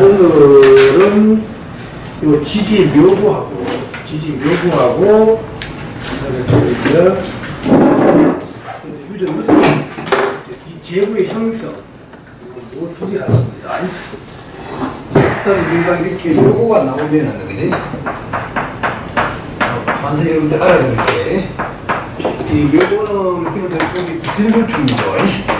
오늘은 요 지지 묘구하고 지지 묘구하고 그다음에 유전 이 제구의 형성 이거 두개 하랍니다. 일단 우리가 이렇게 묘구가 나오면은 그지? 완전 여러분들 알아야 되는데 이 묘구는 기본적으로 들불충이죠.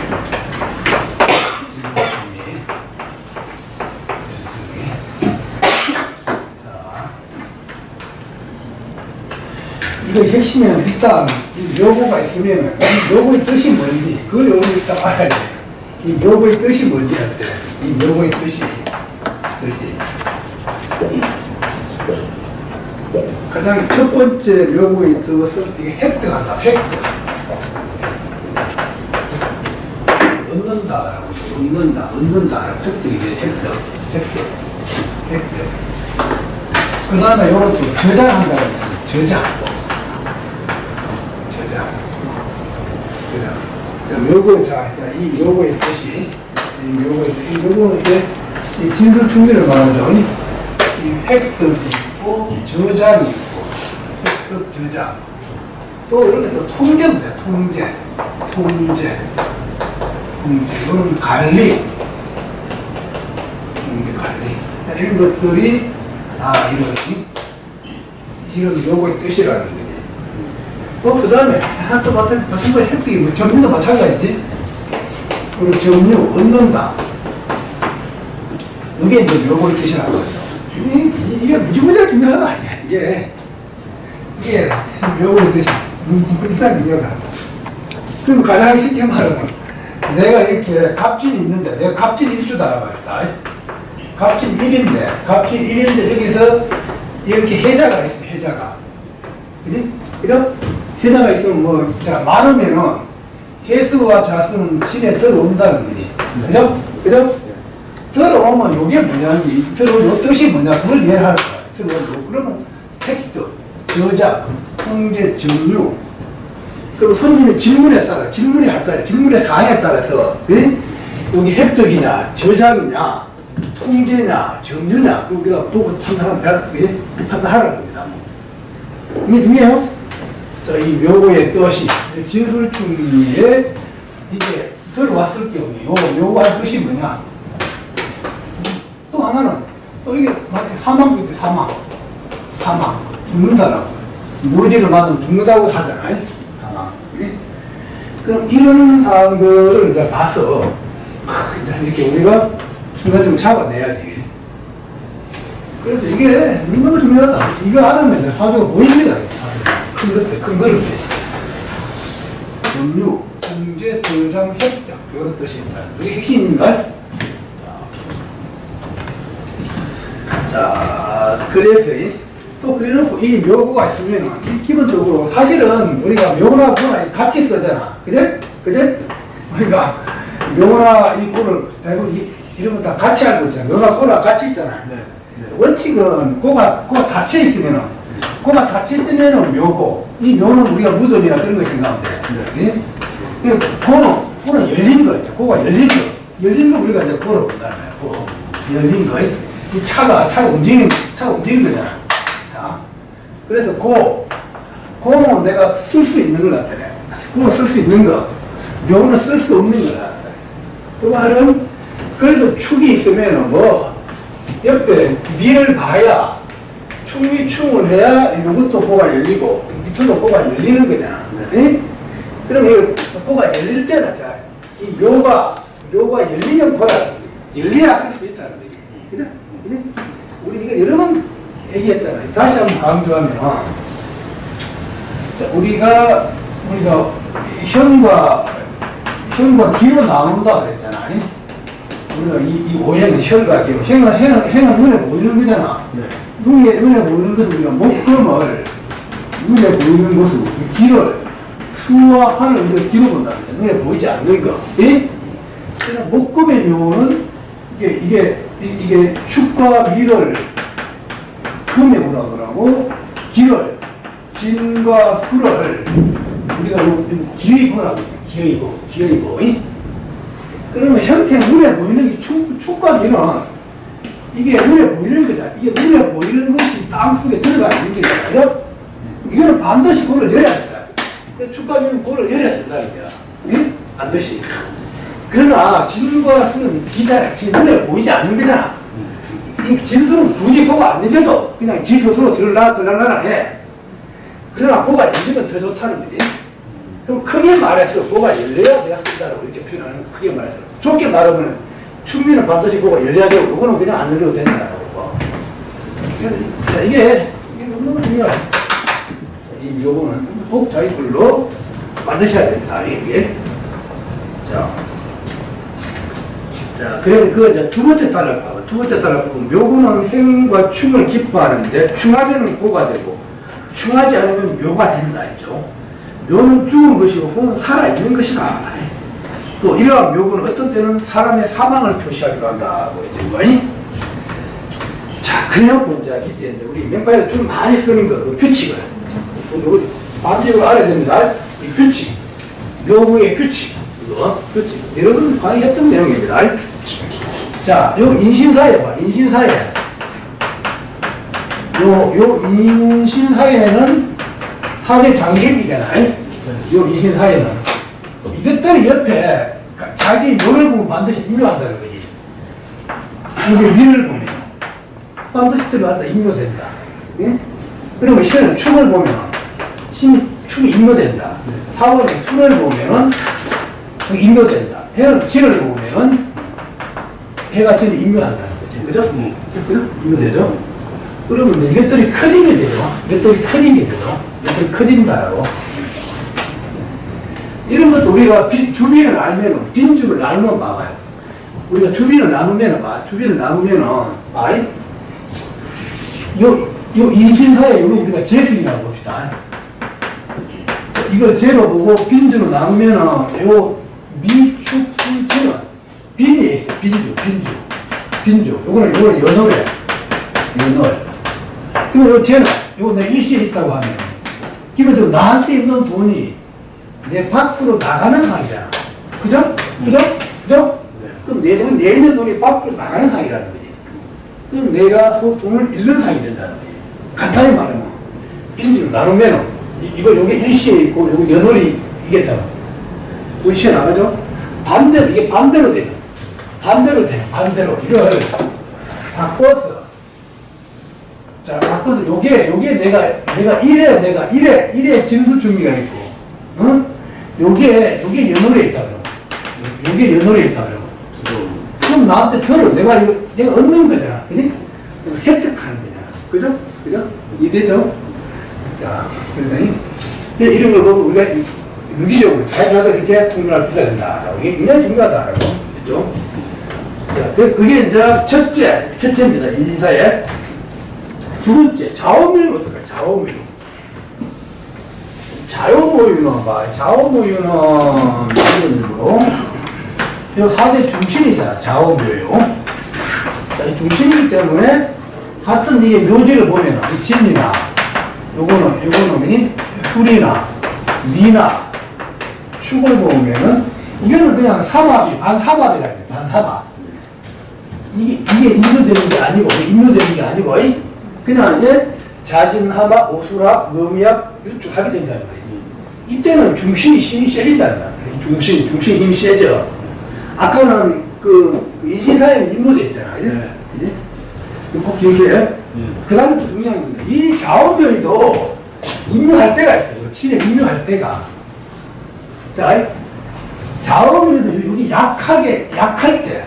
이거 핵심은 일단 이 묘고가 있으면 이 묘고의 뜻이 뭔지 그걸 여러분 일단 알아야 돼. 이 묘고의 뜻이 뭔지 할 때. 이 묘고의 뜻이 뜻이 가장 첫 번째 묘고의 뜻은 이게 획득한다. 획득. 얻는다라고 얻는다, 얻는다라고 획득이 돼. 획득, 획득, 획득. 그 다음에 또 저장한다고. 저장. 저장. 자, 묘고의, 자, 자, 이 묘고의 뜻이, 이 묘고의 뜻, 이 묘고는 이제 이 진술 충미를 말하죠. 이, 이 획득이 있고, 저장이 있고, 획득, 저장. 또 이렇게 또 통제입니다. 통제. 통제. 통제. 이거는 관리. 통제 관리. 자, 이런 것들이 다 이런, 이런 요거의 뜻이라는. 또, 그 다음에, 아, 또 마찬, 마찬가지 획득이, 뭐, 점유도 마찬가지지. 그리고 점유, 얻는다. 이게 이제 요거의 뜻이라는 거죠. 이게, 무지무지하게 중요한 거 아니야. 이게, 이게 요거의 뜻이 무지무지하게 중요하다. 그럼 가장 쉽게 말하면, 내가 이렇게 갑진이 있는데, 내가 갑진 1주 달아봤다. 갑진 1인데, 갑진 1인데, 여기서 이렇게 해자가 있어, 해자가. 그지? 그죠? 해자가 있으면 뭐, 자, 많으면은, 해수와 자수는 진에 들어온다는 거지. 그죠? 그죠? 들어오면 요게 뭐냐면, 들어오면 요 뜻이 뭐냐, 그걸 이해하는 거야. 들어오면, 그러면, 획득, 저작, 통제, 정류. 그리고 손님의 질문에 따라, 질문이 할 거야. 질문의 사항에 따라서, 예? 여기 획득이냐, 저작이냐, 통제냐, 정류냐, 우리가 보고 판단하면, 예? 판단하라는 겁니다. 이게 중요해요. 자, 이 묘고의 뜻이, 진술충리에 이게 들어왔을 경우에, 요 묘고의 뜻이 뭐냐. 또 하나는, 또 이게 만약에 사망인데 사망. 사망. 죽는다라고. 무지를 맞으면 죽는다고 하잖아요. 사망. 예? 그럼 이런 사항들을 이제 봐서, 이렇게 우리가 순간적으로 잡아내야지. 그래서 이게 너무 중요하다. 이거 알으면 이제 사주가 보입니다. 큰 것들, 큰 그릇이. 점유, 통제, 저장, 획득. 이런 뜻입니다. 이게 핵심입니다. 자, 그래서 이- 또 그래놓고 이 묘구가 있으면 이 기본적으로 사실은 우리가 묘나 구나 같이 쓰잖아. 그제? 그제? 우리가 묘나 이 구를 대부분 이, 이런 거 다 같이 알고 있잖아. 묘나 구나 같이 있잖아. 원칙은 고가, 고가 닫혀 있으면은, 고가 닫혀 있으면은 묘고, 이 묘는 우리가 무덤이나 그런 거 생각하면 돼. 예? 그 고는, 고는 열린 거. 고가 열린 거. 열린 거 우리가 이제 고로 거야. 고. 열린 거. 이 차가, 차가 움직이는, 차가 움직이는 거잖아. 자. 그래서 고, 고는 내가 쓸 수 있는 걸 나타내. 고는 쓸 수 있는 거. 묘는 쓸 수 없는 걸 나타내. 그 말은, 그래서 축이 있으면은 뭐, 옆에 위를 봐야 충미충을 해야 이것도 고가 열리고 밑에도 고가 열리는 거잖아. 예? 그럼 이 고가 열릴 때는 자, 이 묘가 묘가 열리는 고라 열려야 쓸수 있다는 거지. 그죠? 그죠? 우리 이거 여러 번 얘기했잖아요. 다시 한번 강조하면 자, 우리가 우리가 현과 현과 기로 나눈다 그랬잖아. 예? 우리가 이, 이 오행은 혈과 기로 혈은, 혈은 눈에 보이는 거잖아. 눈에, 눈에 보이는 것을 우리가 목금을 눈에 보이는 것을 이 기를 수와 한을 우리가 기로 본다는 거야. 눈에 보이지 않는 거. 예? 그래서 목금의 묘는 이게 이게 이- 이게 축과 미를 금에 뭐라 그러고 기를 진과 수를 우리가. 기의고 기의고. 예? 그러면 형태 눈에 보이는 게 축, 축과 미는 이게 눈에 보이는 거잖아. 이게 눈에 보이는 것이 땅 속에 들어가 있는 거잖아요. 이거는 반드시 골을 열어야 된다. 축가기는 골을 열어야 된다는 거야. 응? 반드시. 그러나 진과 수는 기자가 지 눈에 보이지 않는 거잖아. 이 진수는 굳이 보고 안 들려도 그냥 지 스스로 들라 들라라 해. 그러나 고가 열리면 더 좋다는 거지. 그럼 크게 말해서 고가 열려야 내가 쓴다라고 이렇게 표현하는 거 크게 말해서. 좁게 말하면 충미는 반드시 고가 열려야 되고 이거는 그냥 안 열려도. 그래서 자, 이게, 이게 너무너무 중요해. 이 요거는 꼭 자기 글로 만드셔야 됩니다. 이게. 자. 자, 그래서 그 이제 두 번째 단락. 두 번째 단락 보면 묘구는 행과 충을 기뻐하는데 충하면은 고가 되고 충하지 않으면 묘가 된다 했죠. 묘는 죽은 것이고 살아있는 것이다. 또 이러한 묘구는 어떤 때는 사람의 사망을 표시하기도 한다고 뭐니? 자, 그래갖고 이제 밑에 우리 멤버에서 좀 많이 쓰는 거, 그 규칙을. 이거 반대로 알아야 됩니다. 이 규칙. 묘구의 규칙. 이거, 규칙. 여러분 강의했던 내용입니다. 자, 요 인신사회 봐. 인신사회. 요, 요 인신사회는 하게 장식이잖아요. 요 인신사회는. 이것들이 옆에 가- 자기 묘를 보면 반드시 임묘한다는 거지. 여기 미를 보면 반드시 들어간다. 임묘된다. 예? 그러면 시는 축을 보면 신이 축이 임묘된다. 4번에 술을 보면은 임묘된다. 해는 진을 보면은 해가 진을 임묘한다는 거죠. 그죠? 그죠? 임묘되죠? 그러면 이것들이 게 되죠. 이것들이 게 되죠. 이것들이 커진다라고. 이런 것도 우리가 비- 주비를 알면은, 빈주를 나누면 봐봐요. 우리가 주비를 나누면은 봐. 주비를 나누면은, 봐. 요, 요 인신사에 요걸 우리가 재수이라고 봅시다. 이걸 재로 보고 빈주로 나누면은 요 미축술체는 빈이 있어. 빈주, 빈주. 빈주. 요거는, 요거는 연월에. 연월. 그리고 요 쟤는, 요거 내 일시에 있다고 하면, 기본적으로 나한테 있는 돈이 내 밖으로 나가는 상이잖아. 그죠? 그죠? 그죠? 그럼 내 돈, 내 있는 돈이 밖으로 나가는 상이라는 거지. 그럼 내가 소 돈을 잃는 상이 된다는 거지. 간단히 말하면, 빈지를 나누면, 이- 이거 요게 일시에 있고, 요게 연월이 이겠다고. 돈 시에 나가죠? 반대로, 이게 반대로 돼요. 반대로 돼요. 반대로. 이걸 바꿔서 자, 바꿔서 요게, 요게 내가, 내가 이래, 내가 이래, 이래 진술 준비가 있고, 응? 요게, 요게 연월에 있다, 그럼. 요게 연월에 있다, 그럼. 그럼 나한테 들어. 내가 이거, 내가 얻는 거잖아. 그지? 획득하는 거잖아. 그죠? 그죠? 이해되죠? 자, 그러더니, 이런 걸 보고 우리가 이- 유기적으로 자연스럽게 이렇게 통일할 수 있어야 된다. 이게 굉장히 중요하다라고. 그죠? 자, 그- 그게 이제 첫째, 첫째입니다. 인사에. 두 번째, 좌우명은 어떨까? 좌우명. 좌우모유는 봐. 이런 식으로. 이 사대 중심이잖아. 좌우묘요. 자, 이 중심이기 때문에 같은 이게 묘지를 보면 이 진이나 요거는 요거는 술이나 미나 축을 보면은 이거는 그냥 삼합이 반삼합이라 그래. 반삼합. 이게 이게 임묘되는 게 아니고 임묘되는 게 아니고 이? 그냥 이제 자진하마 오수라 음이압 유축 합이 된다는 거예요. 이때는 중심이 힘이 세진다는 거예요. 중심 중심 힘이 세져. 아까는 그, 그 이신사에는 임무됐잖아. 그지? 네. 그지? 이거 꼭 기억해. 그 다음에 또 중요한 겁니다. 이 좌우명이도 임무할 때가 있어요. 친에 임무할 때가. 자, 좌우명도 여기 약하게, 약할 때,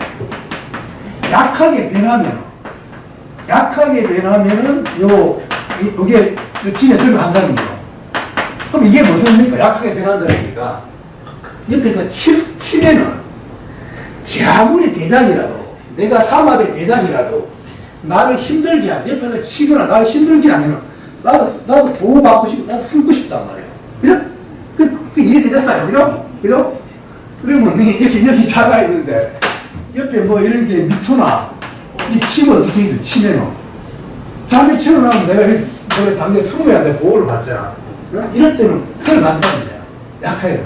약하게 변하면, 약하게 변하면은 요, 이- 요게 요 진에 들어간다는 거. 그럼 이게 무슨 의미입니까? 약하게 얘기가. 옆에서 치, 치면은 제 아무리 대장이라도 내가 삼합의 대장이라도 나를 힘들게 한 옆에서 치거나 나를 힘들게 하면은 나도 나도 보호받고 싶고 나도 숨고 싶단 말이에요. 그죠? 그, 그 이해되잖아요. 그죠? 그죠? 그러면 이렇게 여기 차가 있는데 옆에 뭐 이런 게 미투나 이 치면 어떻게 해도 치면은 잠이 치러나면 내가 이- 내가 당장 숨어야 돼 보호를 받잖아. 어? 이럴 때는 들어간다는 거야. 약하게.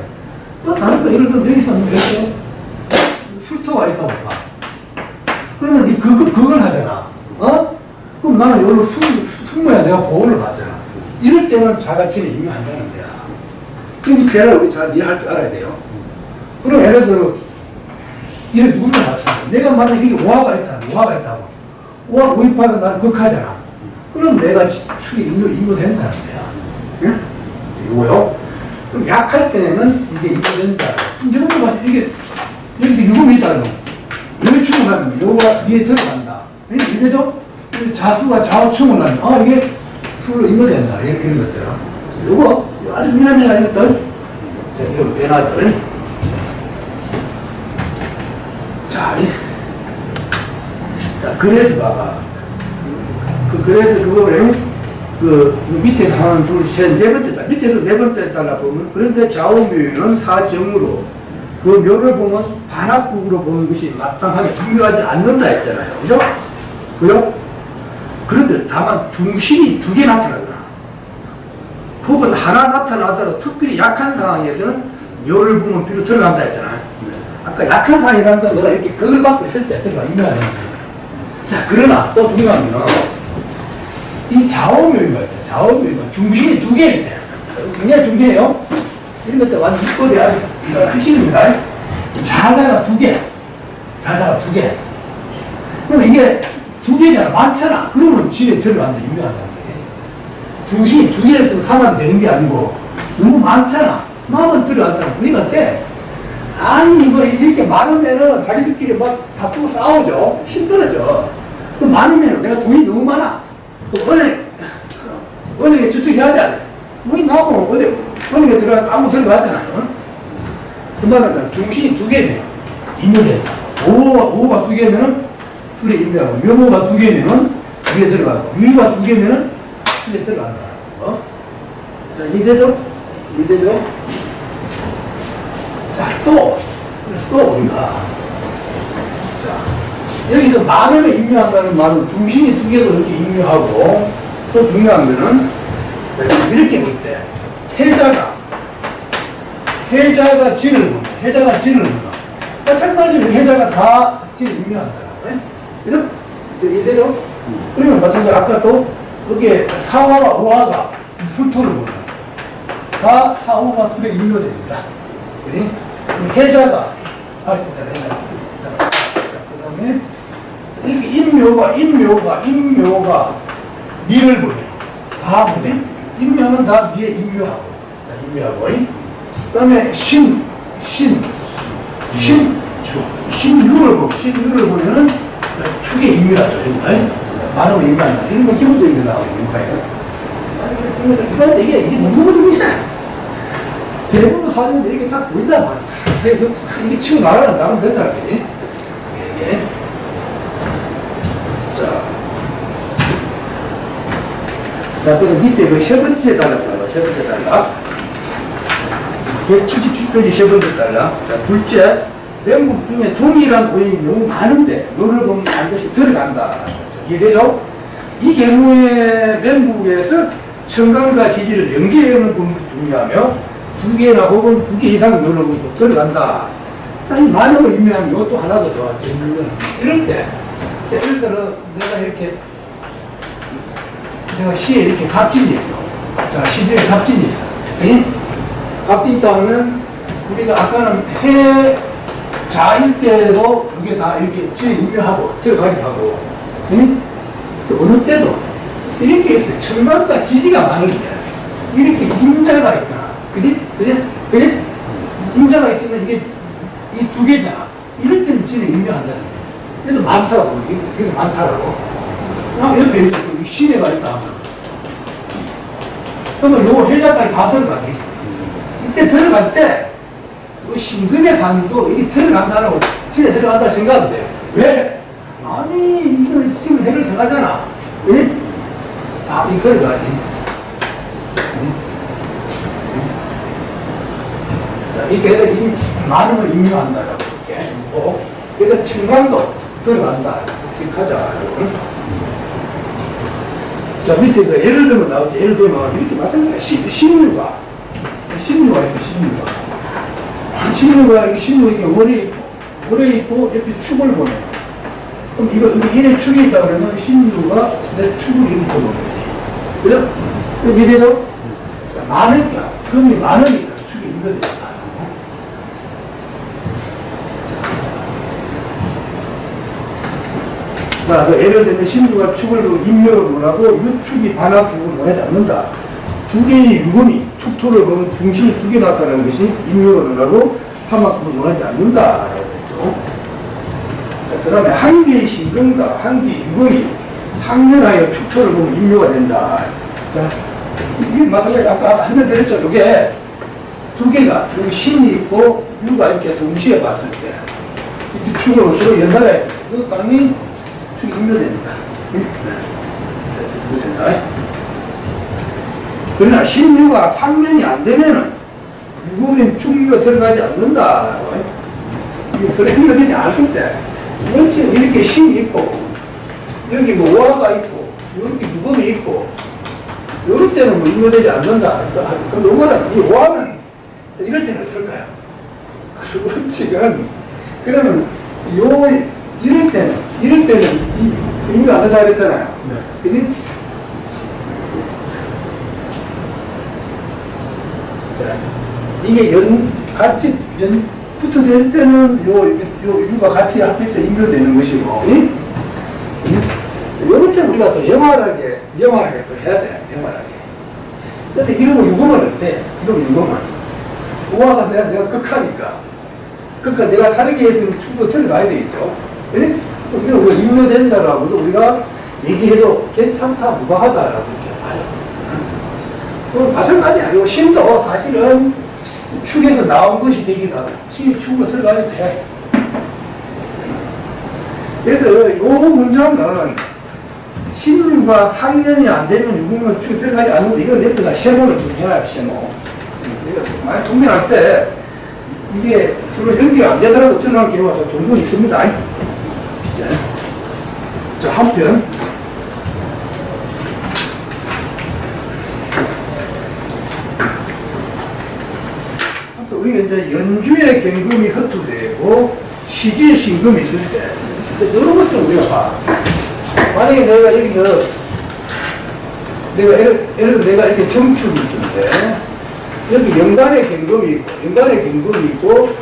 또 다른 거 예를 들어 여기서 뭐 이렇게 훑어가 있다고 봐. 그러면 이 그거 그걸 하잖아. 그럼 나는 여기로 숨, 숨어야 내가 보호를 받잖아. 이럴 때는 자가치를 임명한다는 거야. 그럼 이 배를 우리 잘 이해할 줄 알아야 돼요. 그럼 예를 들어, 이를 누구나 마찬가지. 내가 만약 이게 오화가 있다, 오화가 있다고. 오화 구입하는 나는 극하잖아. 그럼 내가 축이 임무, 임무된다는 거야. 응? 이거요. 그럼 약할 때는 이게 임무된다. 그럼 이것도 마찬 이게, 여기서 유금이 있다는 거. 여기 축을 하면 요거가 위에 들어간다. 근데 자수가 좌우충을 하면, 아, 이게 수로 임무된다. 이런, 이런 것들. 요거, 아주 미안해, 이것들. 자, 이런 변화들. 자, 이- 자, 그래서 봐봐. 그, 그래서 그거를, 그, 그 밑에서 하나, 둘, 셋, 네 번째다. 밑에서 네 번째 달라 보면, 그런데 좌우묘는 사정으로 그 묘를 보면 반합국으로 보는 것이 마땅하게 중요하지 않는다 했잖아요. 그죠? 그죠? 그런데 다만 중심이 두 개 나타나거나, 혹은 하나 나타나더라도 특별히 약한 상황에서는 묘를 보면 비로 들어간다 했잖아요. 아까 약한 상황이라는 건 내가 이렇게 그걸 받고 있을 때 들어가 있는 거야. 자, 그러나 또 중요한 건, 이 좌우묘가 있다. 좌우묘가 중심이 두 개일 때. 굉장히 중요해요. 이런 완전 아주 핵심입니다. 자자가 두 개. 자자가 두 개. 그럼 이게 두 개잖아. 많잖아. 그러면 집에 들어간다. 유명하다는 거예요. 중심이 두 쓰고 사면 되는 게 아니고 너무 많잖아. 마음은 거. 우리가 어때? 아니, 이거 이렇게 많으면은 자기들끼리 막 다투고 싸우죠. 힘들어져. 또 많으면 내가 돈이 너무 많아. 그 은행, 은행에 저축해야 돼. 돈이 나고 어디, 은행에 들어가도 아무 들어가잖아. 응? 그 말은 중심이 두 개면 인연에 오가, 오가 두 개면은 술에 인내하고 묘모가 두 개면은 위에 들어가고 유의가 두 개면은 술에 들어간다. 어? 자, 이해되죠? 이해되죠? 자, 또, 또 우리가, 자, 여기서 만원을 임묘한다는 말은 중심이 두 개도 이렇게 임묘하고, 또 중요한 거는, 이렇게 볼 때, 해자가, 해자가 진을 본다. 해자가 진을 본다. 마찬가지로 해자가 다 진을 임묘한다. 네? 그죠? 이해되죠? 그러면 마찬가지로 아까 또, 여기에 사화와 오화가 술토를 본다. 다 사후가 술에? 그럼 해자가, 그 다음에, 이렇게 인묘가, 인묘가, 인묘가, 미를 보내. 다 보내. 인묘는 다 미에 인묘하고. 자, 인묘하고. 그 다음에 신, 신, 신, 주, 신유를 보고, 신유를 보면은 축에 인묘하죠. 이거. 많으면 인묘한다. 이런 거 기본적인 거 나와요. 인과예요. 그래서 이거 이게, 이게 너무 중요해. 대부분 사진들 이렇게 딱 보인단 말이야. 이게 치고 나가면 된다, 그지? 자, 그 밑에 그 세 번째 달라 봐봐, 세 번째 달라. 177페이지 세 번째 달라. 자, 둘째. 명국 중에 동일한 오행이 너무 많은데, 너를 보면 반드시 들어간다. 이해되죠? 이 경우에 명국에서 청강과 지지를 연계하는 부분이 중요하며, 두 개나 혹은 두 개 이상 넣어놓으면 또 들어간다. 자, 이 많은 의미한 이것도 하나 더 좋아. 재밌는 건. 이럴 때, 예를 들어 내가 이렇게, 내가 시에 이렇게 갑진이 있어. 자, 시대에 갑진이 있어. 응? 갑진이 있다 하면, 우리가 아까는 해, 자일 때도 이게 다 이렇게 지 임묘하고 들어가기도 하고, 응? 또 어느 때도 이렇게 있어요. 청각과 지지가 많을 때, 이렇게 임자가 있거나, 그지? 그지? 그지? 임자가 있으면 이게 이 두 개잖아. 이럴 때는 진짜 임명한다는 거야. 그래서 많다고. 그래서 많다라고. 아, 옆에 이렇게 또 시내가 있다. 그러면 요 회장까지 다 들어가게. 이때 들어갈 때, 그 신금의 산도 이게 들어간다라고, 진짜 들어간다 생각하면 돼. 왜? 아니, 이거 지금 해를 생각하잖아. 왜? 아, 이 들어가지. 자, 이렇게 해서 임, 많으면 임묘한다라고 이렇게. 어? 그래서 청강도 들어간다. 이렇게 하자. 자, 밑에 그 예를 들면 나오지. 예를 들면 이렇게 마찬가지야. 시- 신유가. 신유가 있어, 신유가. 신유가, 이게 신유 이게 월에 있고, 월에 있고, 옆에 축을 보내. 그럼 이거, 이거 일의 축이 있다 그러면 신유가 내 축을 이렇게 거지. 그죠? 이게 되죠? 많으니까, 금이 많으니까 축이 인거되잖아. 자, 그 예를 들면 신주가 축을 그 인묘로 논하고 유축이 반합부를 논하지 않는다. 두 개의 유금이 축토를 보면 중심이 두 개 나타나는 것이 인묘로 논하고 파막부를 논하지 했죠. 그 다음에 한 개의 신금과 한 개의 유금이 상면하여 축토를 보면 인묘가 된다. 자, 이게 마찬가지 아까 한번 드렸죠. 이게 두 개가 여기 신이 있고 유가 이렇게 동시에 봤을 때 이렇게 축을 서로 연달아 했을 때 당연히 축이 인묘됩니다. 인묘된다. 그러나 신유가 상면이 안 되면은 유금인 축류가 들어가지 않는다. 이게 서로 인묘되지 않을 때 이렇게 이렇게 신이 있고 여기 뭐 와가 있고 이렇게 유금이 있고 이럴 때는 뭐 인묘되지 않는다. 그럼 요거는 이 와는 이럴 때는 어떨까요? 그 원칙은 그러면 요 이럴 때는 이럴 때는 이 인묘 안 된다 그랬잖아요. 근데 자, 이게 연 같이 연 붙어낼 때는 요, 요 유가 같이 합해서 인묘되는 것이고, 응? 이럴 때 우리가 또 영활하게, 영활하게 또 해야 돼, 영활하게. 근데 이러면 유금은 어때? 이러면 유금은. 우화가 내가, 내가 극하니까. 그러니까 내가 살기 위해서는 충분히 들어가야 되겠죠. 예? 이걸 우리가 인묘된다라고도 우리가 얘기해도 괜찮다, 무방하다라고 이렇게 봐요. 그 마찬가지야. 요 신도 사실은 축에서 나온 것이 되기도 하고, 신이 축으로 들어가야 돼. 그래서 요 문장은 신유가 상년이 안 되면 유금은 축에 들어가지 않는데, 이건 내가 시험을 좀 해놔요, 시험. 많이 통변할 때, 이게 서로 연결 안 되더라도 드러나는 경우가 종종 있습니다. 네. 자, 한편. 또 우리가 이제 연주의 경금이 흩어되고 시지의 신금이 있을 때 이런 것들은 우리가 봐. 만약에 내가 여기서 내가 예를, 예를 내가 이렇게 정축을 둔데 여기 연간의 경금이 있고 연간의 경금이 있고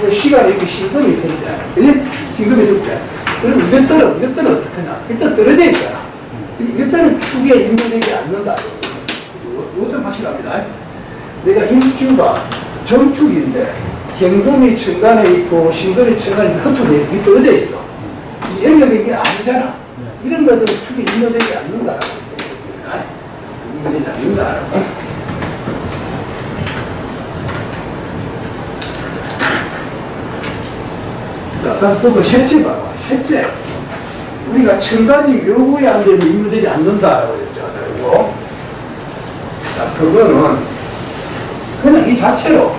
그 시간에 이렇게 신금이 있을 때 예? 신금이 있을 때 그럼 이것들은 이것들은 어떻게 하냐? 이것들 떨어져 있잖아. 이것들은 축에 인면되지 않는다. 이것도 확실합니다. 내가 일주가 정축인데 경금이 천간에 있고 신금이 천간에 흩어져 있 떨어져 있어. 이 영역이 게 아니잖아. 이런 것은 축에 인면되지 않는다 인면되지 않는다 자, 또그 셋째 봐봐. 셋째. 우리가 천간이 묘구에 안 되면 인묘되지 않는다라고 했잖아요. 자, 그거는 그냥 이 자체로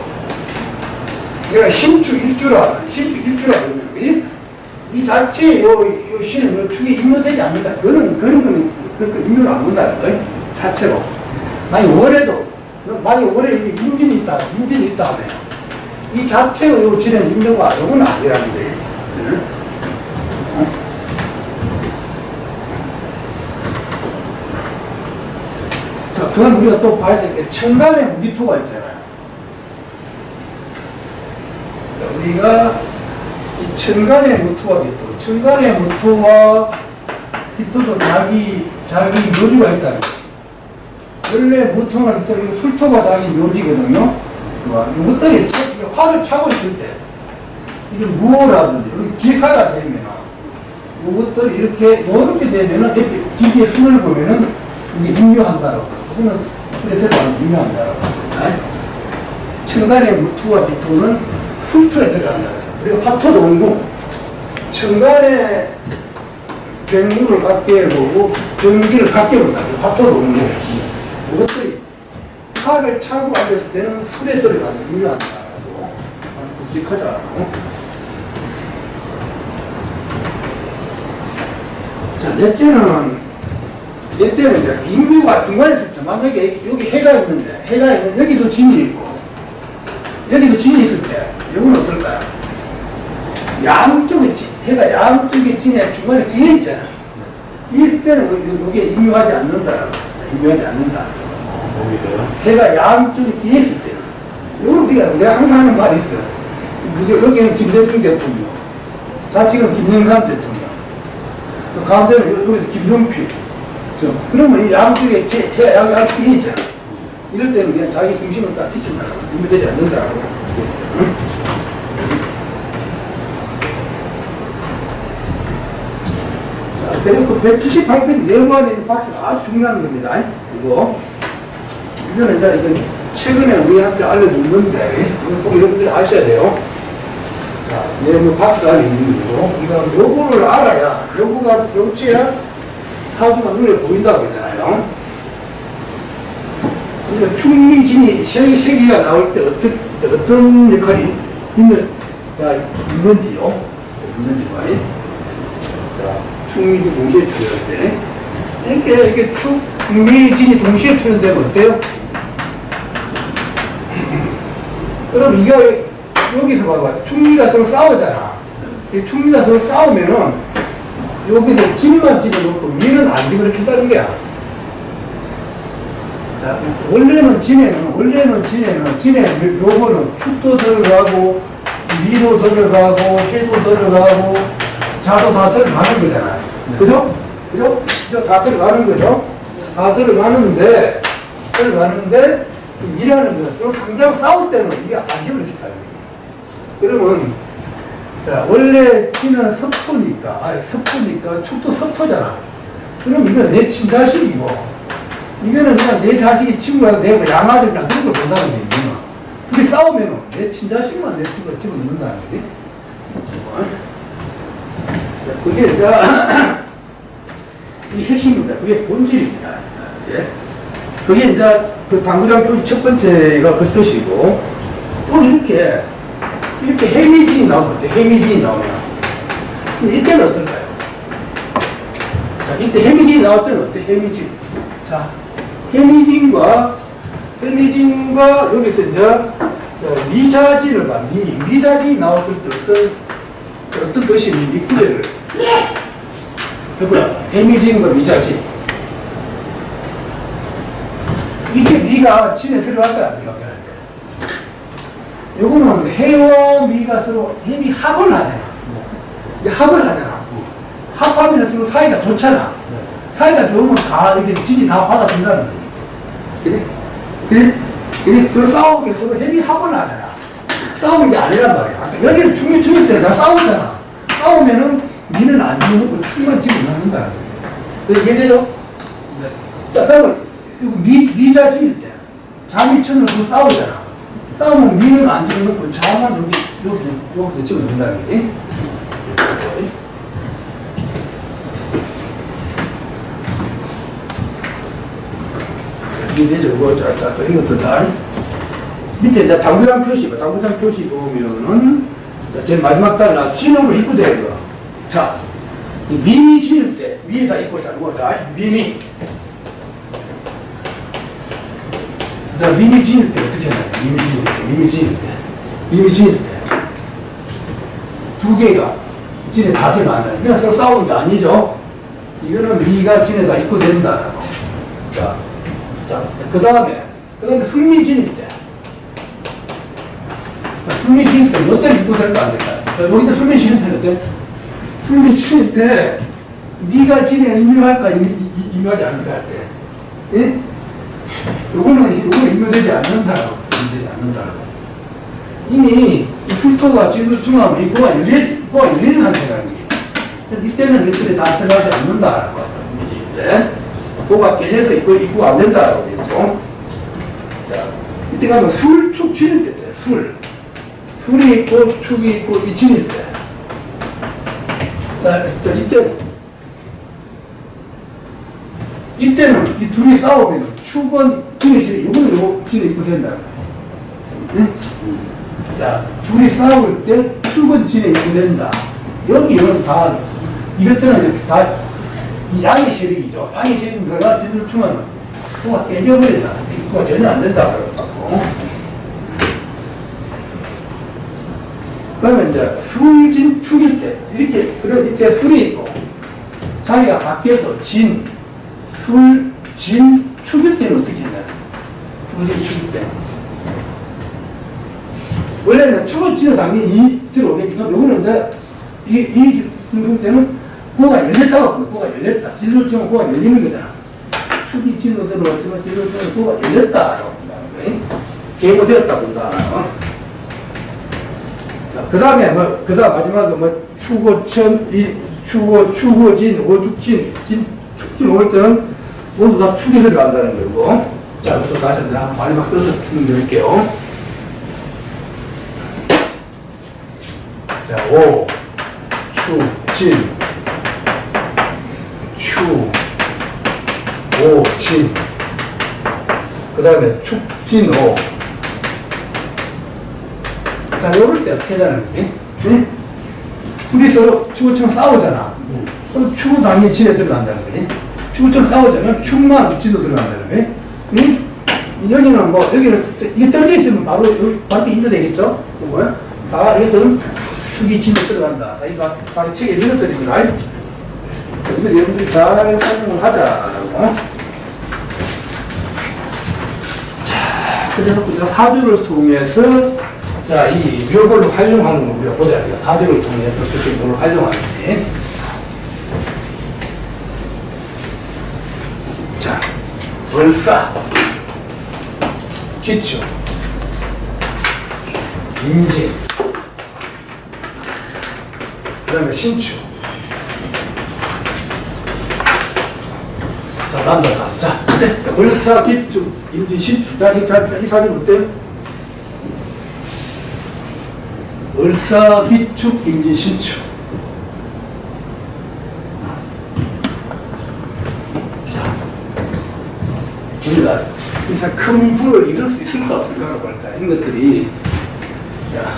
내가 신축 일주라, 신축 일주라 그러면 이, 이 자체에 요, 요 신은 요 축에 인묘되지 않는다. 그거는, 그런 거는, 그런 인묘를 안 본다는 거예요. 자체로. 만약 월에도, 만약 월에 이게 임진이 있다, 임진이 있다 하면 이 자체가 요 지는 인묘가 요건 아니라는 거예요. 응? 어? 자, 그건 우리가 또 봐야 될 게, 천간에 무기토가 있잖아요. 자, 우리가 이 천간의 무토와 기토, 천간의 무토와 기토도 자기, 자기 묘지가 있다는 거예요. 원래 무토나 기토, 이 훌토가 자기. 좋아. 이것들이 차- 화를 차고 있을 때, 이게 무어라든지, 여기 기사가 되면, 이것들이 이렇게, 이렇게 이렇게 지지의 순을 보면은, 이게 임묘한다라고. 그러면, 그래서 바로 임묘한다라고. 아, 천간의 무토와 기토는 훑어에 들어간다. 그리고 화토도 온고, 천간의 백물을 갖게 보고, 전기를 갖게 본다. 화토도 온고. 이것들이 화를 차고 앉았을 때는 술에 들어가는 임묘한다. 그래서, 굵직하자. 자, 넷째는, 넷째는 이제 인류가 중간에 있었죠. 만약에 여기 해가 있는데, 해가 있는, 여기도 진이 있고, 여기도 진이 있을 때, 이건 어떨까요? 양쪽에 지- 해가 양쪽에 진해 중간에 뒤에 있잖아. 있을 때는 요- 요게 임묘하지 않는다라고. 임묘하지 않는다. 해가 양쪽에 뒤에 있을 때는. 이걸 우리가, 내가 항상 하는 말이 있어요. 여기- 여기는 김대중 대통령, 좌측은 김영삼 대통령, 또 가운데는 여- 여기서 김종필. 저, 그러면 이 양쪽에 제- 해가 양, 양 뒤에 있잖아. 이럴 때는 그냥 자기 중심을 딱 지킨다라고. 임묘되지 않는다라고. 응? 자, 그리고 그 178페이지 네모안에 있는 박스가 아주 중요한 겁니다. 이거. 이거는 이제 이건 최근에 우리한테 알려준 건데, 꼭 여러분들이 아셔야 돼요. 자, 네모 박스 안에 있는 거. 이거, 요거를 알아야, 요거가, 요체야 사주가 눈에 보인다고 그러잖아요. 충미진이 세, 세 개가 나올 때 어떤, 어떤 역할이 있는, 자, 있는지요. 있는지가. 자, 충미도 동시에 출연할 때. 이렇게, 이렇게 충미진이 동시에 출연되면 어때요? 그럼 이게 여기서 봐봐. 충미가 서로 싸우잖아. 이 충미가 서로 싸우면은 여기서 진만 집어넣고 미는 안 집어넣겠다는 거야. 자, 원래는 진에는, 원래는 진에는, 진에 요거는 축도 들어가고, 미도 들어가고, 해도 들어가고, 자도 다 들어가는 거잖아요. 그죠? 그죠? 그죠? 다 들어가는 거죠? 다 들어가는데, 들어가는데, 그 일하는 거, 서로 상대하고 싸울 때는 이게 안 집어넣겠다는 거예요. 그러면, 자, 원래 진은 석토니까, 아니, 석토니까, 축도 석토잖아. 그럼 이거 내 친자식이고, 이거는 그냥 내 자식이 친구가 내고 양아들이랑 그런 걸 본다는 게 있구나. 둘이 싸우면은 내 친자식만 내 집을 집어넣는다는 거지. 어? 자, 그게 이제 이 핵심입니다. 그게 본질입니다. 예. 그게 이제 그 당구장 표지 첫 번째가 그 뜻이고 또 이렇게 이렇게 해미진이 나오면 어때? 해미진이 나오면 근데 이때는 어떨까요? 자, 이때 해미진이 나올 때는 어때? 해미진. 자, 해미진과, 해미진과 여기서 이제, 자, 미자진을 봐. 미, 미자진이 나왔을 때 어떤, 어떤 뜻이 있는지 구별을 해보라. 해미진과 미자진. 이때 미가 진에 들어갈까요? 안 들어갈까요? 요거는 해와 미가 서로 힘이 합을 하잖아. 이제 합을 하잖아. 합하면 서로 사이가 좋잖아. 사이가 좋으면 다, 이게 진이 다 받아준다는 거지. 그래? 그래? 그래? 서로 싸우게 서로 힘이 합을 하잖아. 싸우는 게 아니란 말이야. 아까 여기는 충격 죽일 때다 싸우잖아. 싸우면은 미는 안 죽고 충만 집어넣는다는 거야. 그래, 이해되죠? 자, 그러면 이거 미, 미자지일 때 자미천을 서 싸우잖아. 싸우면 미는 안 집어넣고 자만 여기, 여기서 집어넣는다는 거지. 이게 저거, 자, 자, 또 이런 것들 다. 밑에 이제 당구장 표시, 봐. 당구장 표시 보면은, 자, 제일 마지막 달라, 진으로 입구되는 거. 자, 이 미미 신을 때, 위에다 입고 자고, 자, 미미. 자, 미미 지을 때 어떻게 하냐? 미미 지을 때, 미미 지을 때, 미미 지을 때. 두 개가 진에 다 들어간다. 이건 서로 싸우는 게 아니죠. 이거는 미가 진에 다 입고 된다라고. 자, 자, 그 다음에, 그 다음에 승리진일 때. 승리진일 때, 몇 대를 입고 될까, 안 될까요? 자, 여기다 승리진일 때 어때? 승리진일 때, 네가 진에 임명할까, 임- 임- 임명하지 않을까 할 때. 예? 요거는, 요거는 임명되지 않는다라고. 임명되지 않는다라고. 이미 이 풀토가 진을 중하면 이 고가 열려, 고가 열리는 상태라는 거예요. 이때는 이들이 다 들어가지 않는다라고 하죠. 이제. 고가 깨져서 입고, 입고 안 된다라고 했죠. 자, 이때 가면 술, 축, 진일 때, 돼, 술. 술이 있고, 축이 있고, 이 진일 때. 자, 자, 이때, 이때는 이 둘이 싸우면 축은 진에 실에, 이거는 요거 진에 입고 된다. 응? 자, 둘이 싸울 때 축은 진에 입고 된다. 여기는 다, 이것들은 다, 이 양의 세력이죠. 양의 세력이 들어가 뒤를 주면 그가 깨져버린다. 입구가 전혀 안 된다. 그러면 이제 술진 축일 때 이렇게 그런 이때 술이 있고 자기가 바뀌어서 진, 술, 진 축일 때는 어떻게 술진 축일 때. 원래는 축을 지는 당연히 이 들어오겠지만 요거는 이제 이, 이 정도 때는 코가 열렸다고 코가 열렸다. 진술 치면 코가 열리는 거잖아. 축이 진으로 들어왔지만 코가 열렸다라고 본다는 거예요. 개고되었다 본다. 어? 자, 그 다음에 뭐, 그 다음 마지막에 뭐, 추고천, 이, 추고, 추고진, 오죽진, 진, 축진 올 때는 모두 다 축이 들어간다는 거고. 자, 그래서 다시 한번 마지막 써서 설명드릴게요. 자, 오, 추, 진, 추, 오, 진. 그 다음에 축, 진, 오. 자, 요럴 때 어떻게 하자는 거지? 응? 둘이 서로 축구처럼 싸우잖아. 그럼 축구 당연히 진에 들어간다는 거지. 축구처럼 싸우자면 축만 진도 들어간다는 거지. 응? 여기는 뭐, 여기는, 이게 떨어져 있으면 바로, 여기 바로 인도 되겠죠? 뭐야? 다, 이것은 축이 진도 들어간다. 자, 이거, 다 책에 읽어드립니다. 이거 여러분들이 잘 활용을 하자라고. 자, 그래서 우리가 사주를 통해서 자, 이 묘골로 활용하는 거 우리가 보자. 사주를 통해서 어떻게 뭘 활용하는지. 월사, 기초, 임진, 그 다음에 신축. 자, 남자, 자, 월사, 기초, 임진, 신축. 자, 이, 자, 자, 이 사진 어때요? 을사기축 임진 신축 자, 우리가 이상 큰 부를 이룰 수 있을까 없을까라고 볼까 이런 것들이 자,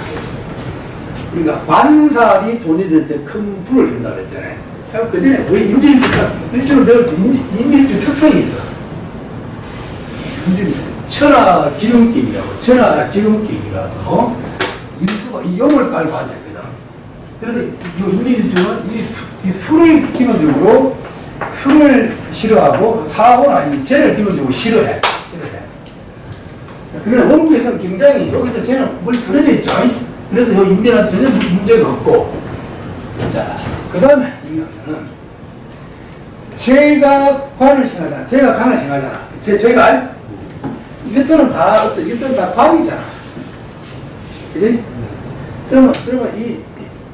우리가 관살이 돈이 될 때 큰 부를 이룬다 그랬잖아요 자, 그 전에 우리 임진일주가 일주를 배울 때 임진, 임진일주 특성이 있어 임진 천하 기름기이라고 천하 기름기이라고 일수가 이 용을 깔고 앉았거든. 그래서 이 인민주는 이, 수- 이 술을 기본적으로 술을 싫어하고 사고나 이 죄를 기본적으로. 싫어해. 그러나 원부에서는 굉장히 여기서 죄는 멀리 떨어져 있죠. 그래서 이 인민은 전혀 문- 문제가 없고. 자, 그 다음에 중요한 거는 제가 관을 생각하잖아. 제가 관을 생각하잖아. 제, 제가 이것들은 다 어떤 이것들은 다 관이잖아. 그지? 그러면, 그러면 이,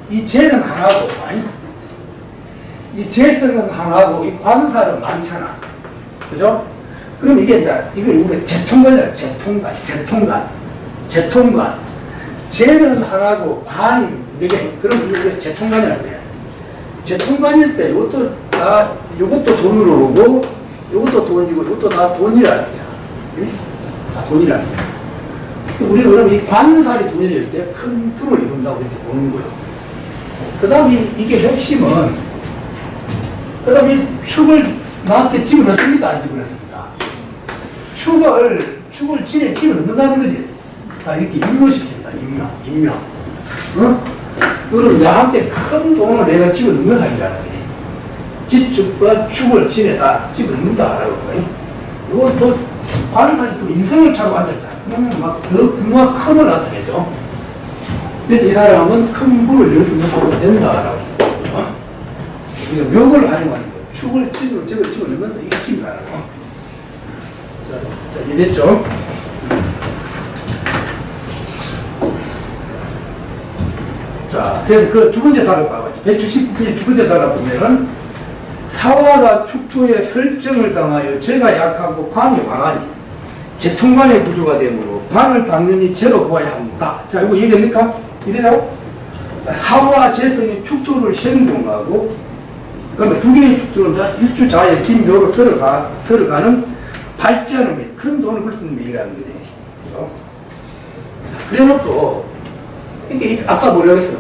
이, 이 죄는 하나고, 아니? 이 죄성은 하나고, 이 관사는 많잖아. 그죠? 그럼 이게 이제, 이거 우리 재통관이야, 재통관, 재통관, 재통관. 죄는 하나고, 관이 네 개. 그럼 이게 재통관이라고 그래. 재통관일 때, 이것도 다, 이것도 돈으로 오고, 이것도 돈이고, 이것도 다 돈이라는 거야. 다 돈이라는 거야. 우리가 그럼 이 관살이 돈이 될 때큰 풀을 이룬다고 이렇게 보는 거예요. 그 다음에 이게 핵심은, 그 다음에 이 축을 나한테 집어넣습니까? 안 집어넣습니까? 축을, 축을 진에 집어넣는다는 거지. 다 이렇게 임묘시킨다, 임묘, 임묘. 어? 그럼 나한테 큰 돈을 내가 집어넣는 사이라는 거지. 지축과 축을 진에 다 집어넣는다라고. 이건 또 관사이 또 인성을 차고 앉았잖아. 그러면 막더 규모가 크면 나타내죠. 그래서 이 사람은 큰 열수면 하고 된다라고. 어? 이거 묘를 활용하는 거예요. 축을 집을 집어넣으면 이게 집이라는 거. 자, 자, 이해됐죠? 자, 그래서 그 두 번째 단어 봐봐요. 179페이지 두 번째 단어 보면은 사화가 축토의 설정을 당하여 제가 약하고 관이 강하니 재통관의 구조가 되므로 관을 당연히 제로 보아야 합니다. 자, 이거 이해됩니까? 이래요? 사화 재성이 축토를 생동하고 그러면 두 개의 축토는 다 일주 자에 진묘로 들어가, 들어가는 발전을 및큰 돈을 벌수 있는 얘기라는 거지. 그죠? 그래 놓고, 이게 아까 뭐라고 했어?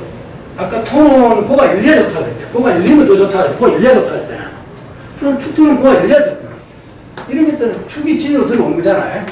아까 톤은 코가 열려야 좋다 그랬죠. 코가 열리면 더 좋다 그랬죠. 코가 열려야 좋다 그랬잖아. 그럼 축토는 코가 열려야 좋다. 이런 것들은 축이 진으로 들어온 거잖아요.